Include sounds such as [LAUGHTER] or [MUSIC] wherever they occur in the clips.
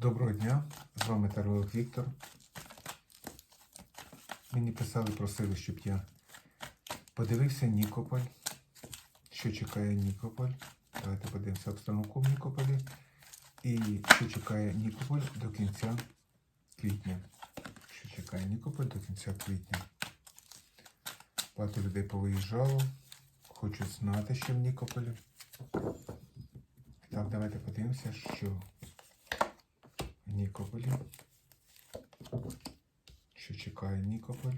Доброго дня, з вами Таролог Віктор. Мені писали, просили, щоб я подивився Нікополь. Що чекає Нікополь? Давайте подивимося обстановку в Нікополі. І що чекає Нікополь до кінця квітня. Що чекає Нікополь до кінця квітня. Багато людей повиїжджало. Хочуть знати, що в Нікополі. Так, давайте подивимося, що Нікополі. Що чекає Нікополь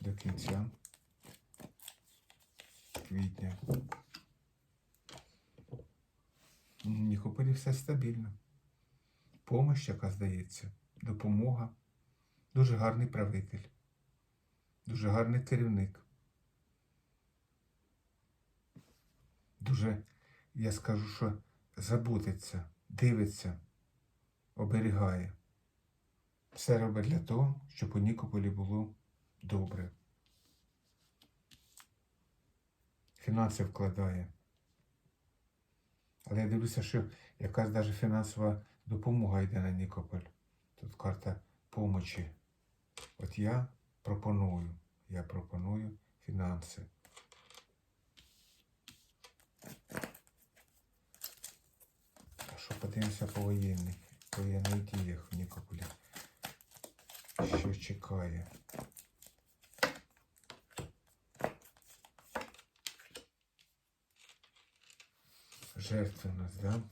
до кінця квітня. В Нікополі все стабільно. Помощь, яка здається, допомога. Дуже гарний правитель, дуже гарний керівник. Дуже, я скажу, що забудеться, дивиться, оберігає. Все робить для того, щоб у Нікополі було добре. Фінанси вкладає. Але я дивлюся, що якась навіть фінансова допомога йде на Нікополь. Тут карта помочі. От я пропоную, я пропоную фінанси. А що подивимося по воєнних, по воєнних діях в Нікополі? Що чекає? Жертвенность, да?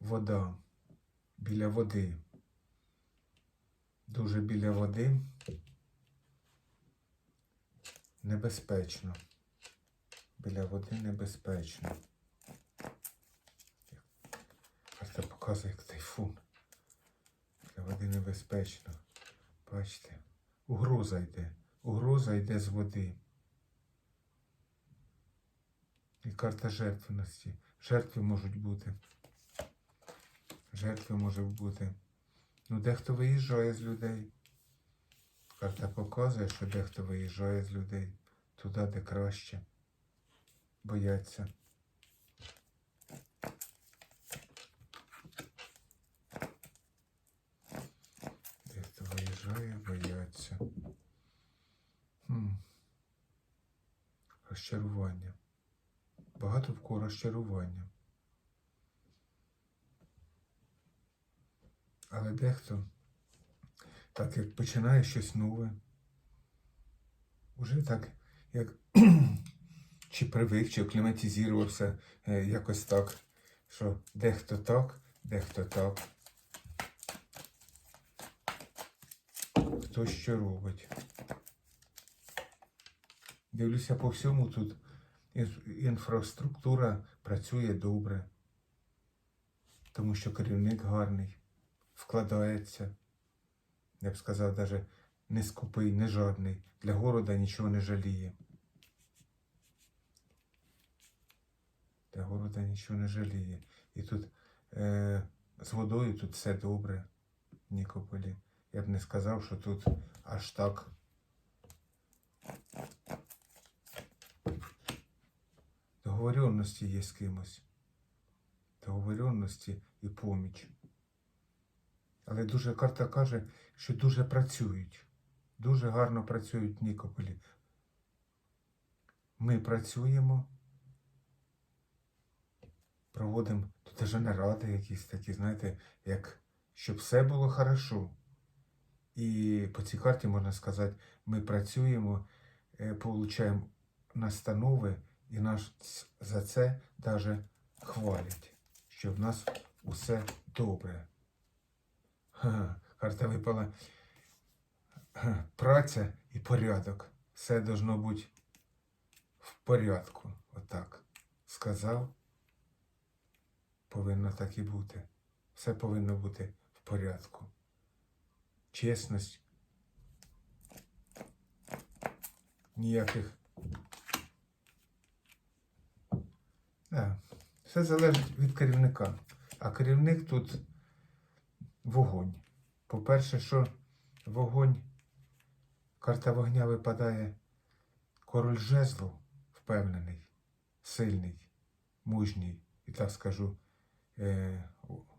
Вода. Біля води. Дуже біля води. Небезпечно. Біля води небезпечно. Карта показує як тайфун. Біля води небезпечно. Бачите? Угроза йде. Угроза йде з води. І карта жертвеності. Жертви можуть бути. Жертви можуть бути. Ну, дехто виїжджає з людей. Карта показує, що дехто виїжджає з людей туди, де краще. Бояться. Дехто виїжджає, бояться. Хм. Розчарування. Багато в розчарування. Але дехто, так як починає щось нове, уже так, як [CLEARS THROAT] чи привик, чи акліматизувався е, якось так, що дехто так, дехто так. Хто що робить. Дивлюся по всьому тут. Інфраструктура працює добре, тому що керівник гарний, вкладається. Я б сказав, навіть не скупий, не жадний. Для города нічого не жаліє. Для города нічого не жаліє. І тут е, з водою тут все добре Нікополі. Я б не сказав, що тут аж так. Договоренності є з кимось. Договоренності і поміч. Але дуже карта каже, що дуже працюють. Дуже гарно працюють в Нікополі. Ми працюємо, проводимо тут даже наради якісь такі, знаєте, як щоб все було хорошо. І по цій карті можна сказати, ми працюємо, е, получаємо настанови, і нас за це навіть хвалять, що в нас усе добре. Карта випала праця і порядок. Все должно бути в порядку. Отак. Сказав. Повинно так і бути. Все повинно бути в порядку. Чесність. Ніяких. Да. Все залежить від керівника. А керівник тут вогонь. По-перше, що вогонь, карта вогня випадає король жезлу, впевнений, сильний, мужній, і так скажу, е,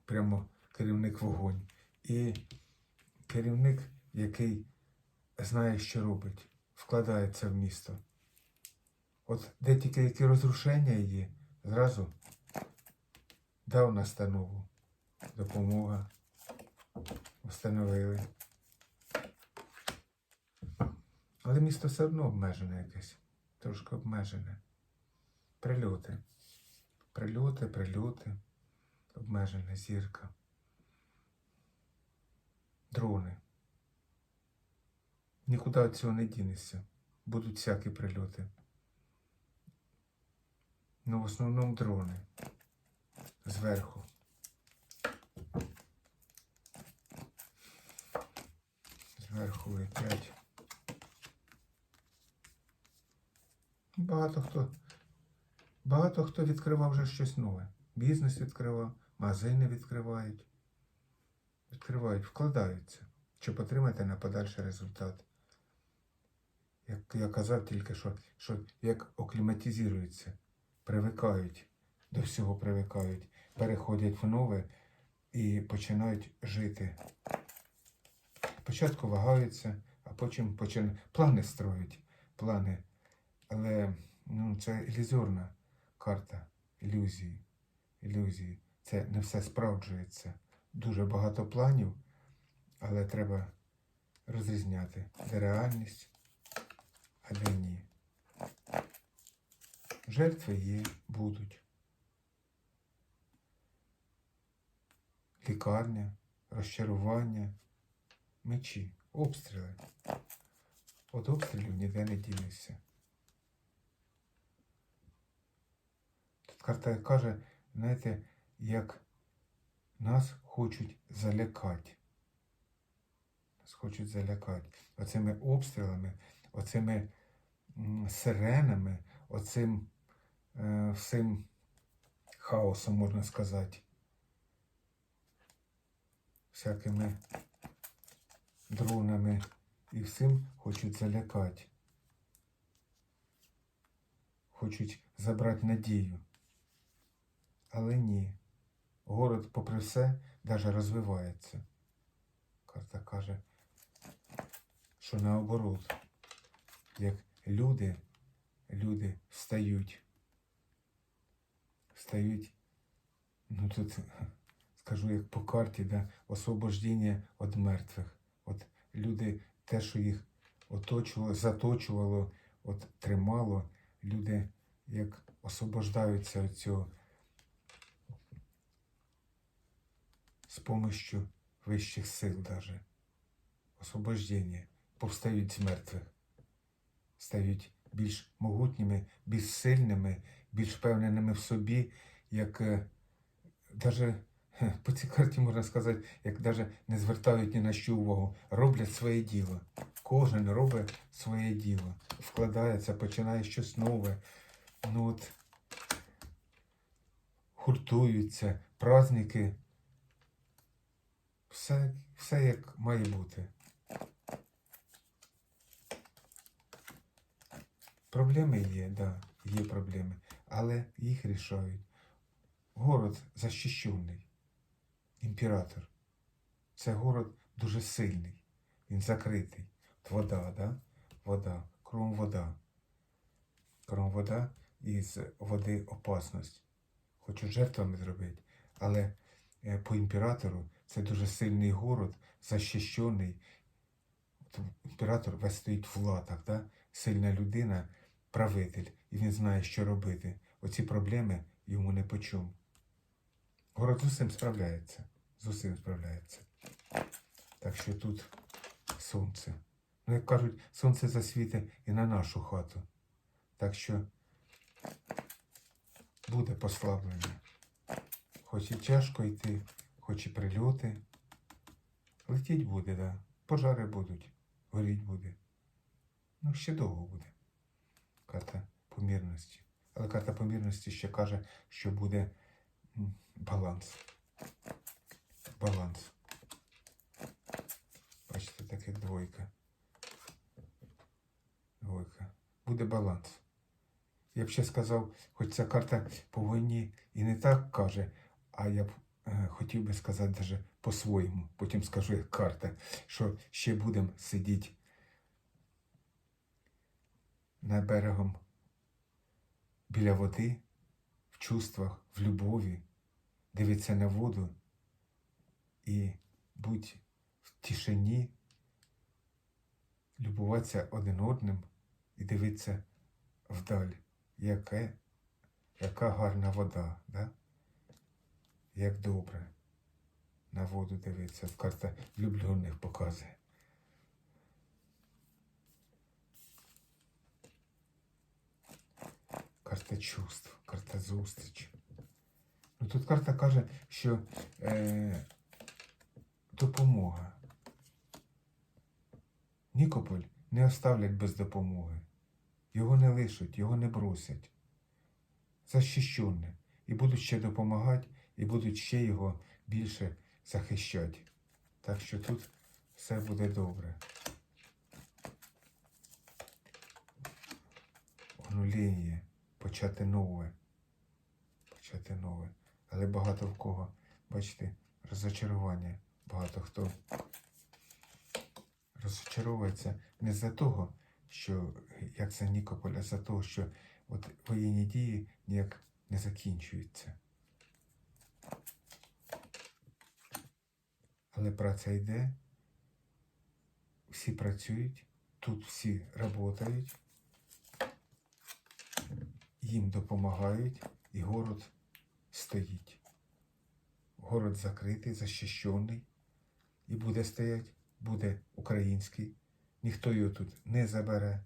прямо керівник вогонь. І керівник, який знає, що робить, вкладається в місто. От де тільки які розрушення є, зразу дав настанову, допомога, встановили. Але місто все одно обмежене якесь, трошки обмежене. Прильоти. Прильоти, прильоти, обмежена зірка. Дрони. Нікуди від цього не дінешся. Будуть всякі прильоти. Ну, в основному дрони. Зверху. Зверху летять. Багато хто. Багато хто відкривав вже щось нове. Бізнес відкривав, магазини відкривають. Відкривають, вкладаються, щоб отримати на подальший результат. Як я казав тільки що, що як окліматизуються, привикають, до всього привикають, переходять в нове і починають жити. Спочатку вагаються, а потім починають плани строять, плани. Але ну, це ілюзорна карта ілюзії. Ілюзії. Це не все справджується. Дуже багато планів, але треба розрізняти, де реальність, а де ні. Жертви є, будуть. Лікарня, розчарування, мечі, обстріли. От обстрілів ніде не дінешся. Тут карта каже, знаєте, як нас хочуть залякати. Нас хочуть залякати. Оцими обстрілами, оцими сиренами, оцим всім хаосом, можна сказати. Всякими дронами і всім хочуть залякати. Хочуть забрати надію. Але ні. Город, попри все, даже розвивається. Карта каже, що наоборот, як люди, люди встають. Встають, ну тут скажу як по карті, да, освобождення від мертвих. От люди, те, що їх оточувало, заточувало, от тримало, люди як освобождаються від цього. с помощью вищих сил даже. Освобождення. Повстають з мертвих. Стають більш могутніми, більш сильними, більш впевненими в собі, як е, даже хе, по цій карті можна сказати, як даже не звертають ні на що увагу, роблять своє діло. Кожен робить своє діло, вкладається, починає щось нове. Ну от гуртуються, праздники все, все як має бути. Проблеми є, да, є проблеми, але їх рішають. Город захищений. Імператор. Це город дуже сильний. Він закритий. От вода, да? Вода. Кром вода. Кром вода і з води опасність. Хочуть жертвами зробити, але е, по імператору це дуже сильний город, захищений. Імператор весь стоїть в латах, да? сильна людина, правитель, і він знає, що робити. Оці проблеми йому не по чому. Город з усім справляється. З усім справляється. Так що тут сонце. Ну, як кажуть, сонце засвітить і на нашу хату. Так що буде послаблення. Хоч і тяжко йти, хоч і прильоти. Летіть буде, да. Пожари будуть, горіть буде. Ну, ще довго буде. Карта помірності. Але карта помірності ще каже, що буде баланс. Баланс. Бачите, так як двойка. Двойка. Буде баланс. Я б ще сказав, хоч ця карта по війні і не так каже, а я б е, хотів би сказати даже по-своєму, потім скажу як карта, що ще будемо сидіти на берегом біля води, в чувствах, в любові, дивитися на воду і будь в тишині, любуватися один одним і дивитися вдаль, яке, яка гарна вода, да? як добре на воду дивитися. Карта влюблених показує. Карта чувств, карта зустріч. Ну тут карта каже, що е, допомога. Нікополь не оставлять без допомоги. Його не лишать, його не бросять. Защищене. І будуть ще допомагати, і будуть ще його більше захищати. Так що тут все буде добре. Онуління, почати нове. Почати нове. Але багато в кого, бачите, розочарування. Багато хто розчаровується не за того, що як це Нікополь, а за того, що от воєнні дії ніяк не закінчуються. Але праця йде, всі працюють, тут всі працюють, їм допомагають, і город стоїть. Город закритий, захищений, і буде стоять, буде український, ніхто його тут не забере.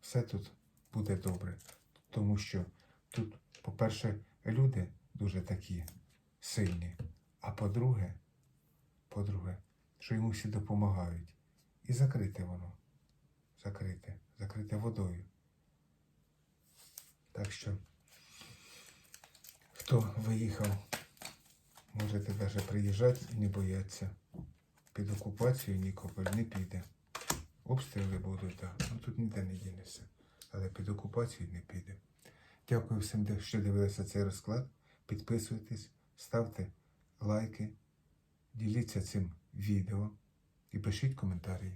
Все тут буде добре, тому що тут, по-перше, люди дуже такі сильні, а по-друге, по-друге, що йому всі допомагають. І закрите воно. Закрите, закрите водою. Так що, хто виїхав, можете навіть приїжджати і не бояться. Під окупацією Нікополь не піде. Обстріли будуть, так. Ну тут ніде не дінешся. Але під окупацією не піде. Дякую всім, що дивилися цей розклад. Підписуйтесь, ставте лайки, діліться цим відео і пишіть коментарі.